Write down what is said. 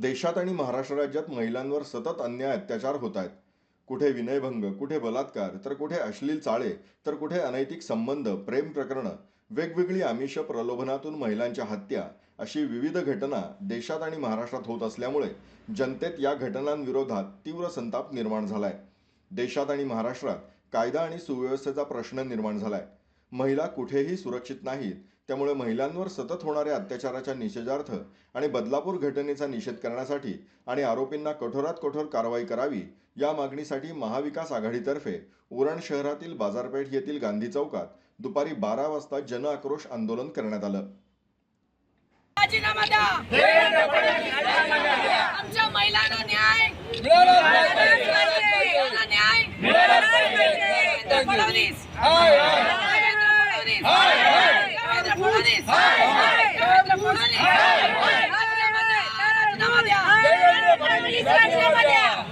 देशात आणि महाराष्ट्र राज्यात महिलांवर सतत अन्याय अत्याचार होत आहेत. कुठे विनयभंग कुठे बलात्कार तर कुठे अश्लील चाळे तर कुठे अनैतिक संबंध प्रेम प्रकरणं वेगवेगळी आमिष प्रलोभनातून महिलांच्या हत्या अशी विविध घटना देशात आणि महाराष्ट्रात होत असल्यामुळे जनतेत या घटनांविरोधात तीव्र संताप निर्माण झालाय. देशात आणि महाराष्ट्रात कायदा आणि सुव्यवस्थेचा प्रश्न निर्माण झालाय. महिला कुठेही सुरक्षित नाहीत. त्यामुळे महिलांवर सतत होणाऱ्या अत्याचाराच्या निषेधार्थ आणि बदलापूर घटनेचा निषेध करण्यासाठी आणि आरोपींना कठोरात कठोर कारवाई करावी या मागणीसाठी महाविकास आघाडीतर्फे उरण शहरातील बाजारपेठ येथील गांधी चौकात दुपारी बारा वाजता जन आक्रोश आंदोलन करण्यात आलं. आमच्या महिलांना न्याय. न्याय. ફડણવીસ દેવેન્દ્ર ફડણવીસ દેવેન્દ્ર ફડણવીસ રાજીનામા દે